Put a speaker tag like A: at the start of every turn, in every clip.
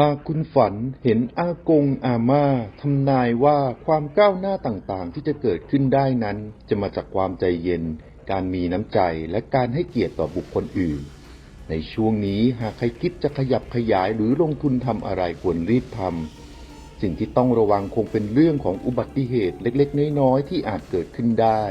A: หากคุณฝันเห็นอากงอาม่าทำนายว่าความก้าวหน้าต่างๆ ที่จะเกิดขึ้นได้นั้น จะมาจากความใจเย็น การมีน้ำใจและการให้เกียรติต่อบุคคลอื่น ในช่วงนี้หากใครคิดจะขยับขยายหรือลงทุนทำอะไรควรรีบทำสิ่งที่ต้องระวังคงเป็นเรื่องของอุบัติเหตุเล็กๆ น้อยๆที่อาจเกิดขึ้นได้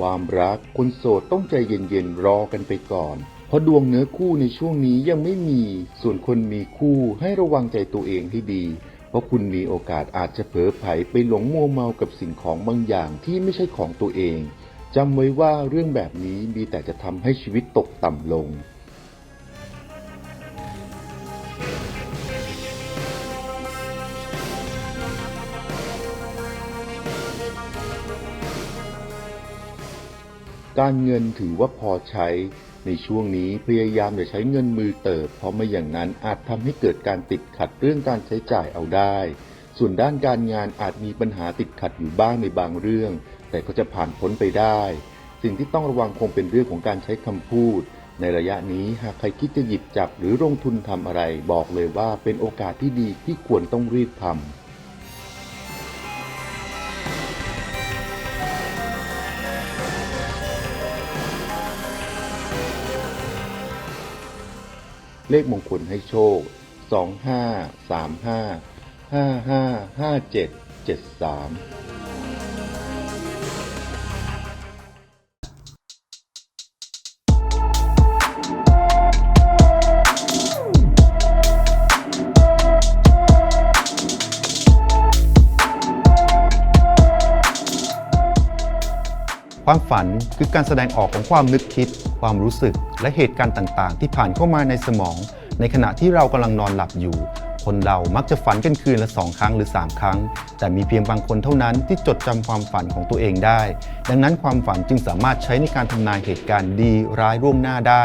A: ความรักคนโสดต้องใจเย็นๆรอกันไปก่อน เพราะดวงเนื้อคู่ในช่วงนี้ยังไม่มี ส่วนคนมีคู่ให้ระวังใจตัวเองให้ดี เพราะคุณมีโอกาสอาจจะเผลอไผลไปหลงมัวเมากับสิ่งของบางอย่างที่ไม่ใช่ของตัวเองจำไว้ว่าเรื่องแบบนี้มีแต่จะทำให้ชีวิตตกต่ำลง การเงินถือว่าพอใช้ ในช่วงนี้พยายามอย่าใช้เงินมือเติบ เพราะไม่อย่างนั้นอาจทำให้เกิดการติดขัดเรื่องการใช้จ่ายเอาได้ ส่วนด้านการงานอาจมีปัญหาติดขัดอยู่บ้างในบางเรื่อง แต่ก็จะผ่านพ้นไปได้ สิ่งที่ต้องระวังคงเป็นเรื่องของการใช้คำพูด ในระยะนี้หากใครคิดจะหยิบจับหรือลงทุนทำอะไร บอกเลยว่าเป็นโอกาสที่ดีที่ควรต้องรีบทำ เลขมงคลให้โชค 2 5 3 ความฝันคือการแสดงออกของความนึกคิด ความรู้สึก และเหตุการณ์ต่างๆ ที่ผ่านเข้ามาในสมอง ในขณะที่เรากำลังนอนหลับอยู่ คนเรามักจะฝันกันคืนละสองครั้งหรือ 3 ครั้ง แต่มีเพียงบางคนเท่านั้นที่จดจำความฝันของตัวเองได้ ดังนั้นความฝันจึงสามารถใช้ในการทำนายเหตุการณ์ดีร้ายร่วงหน้าได้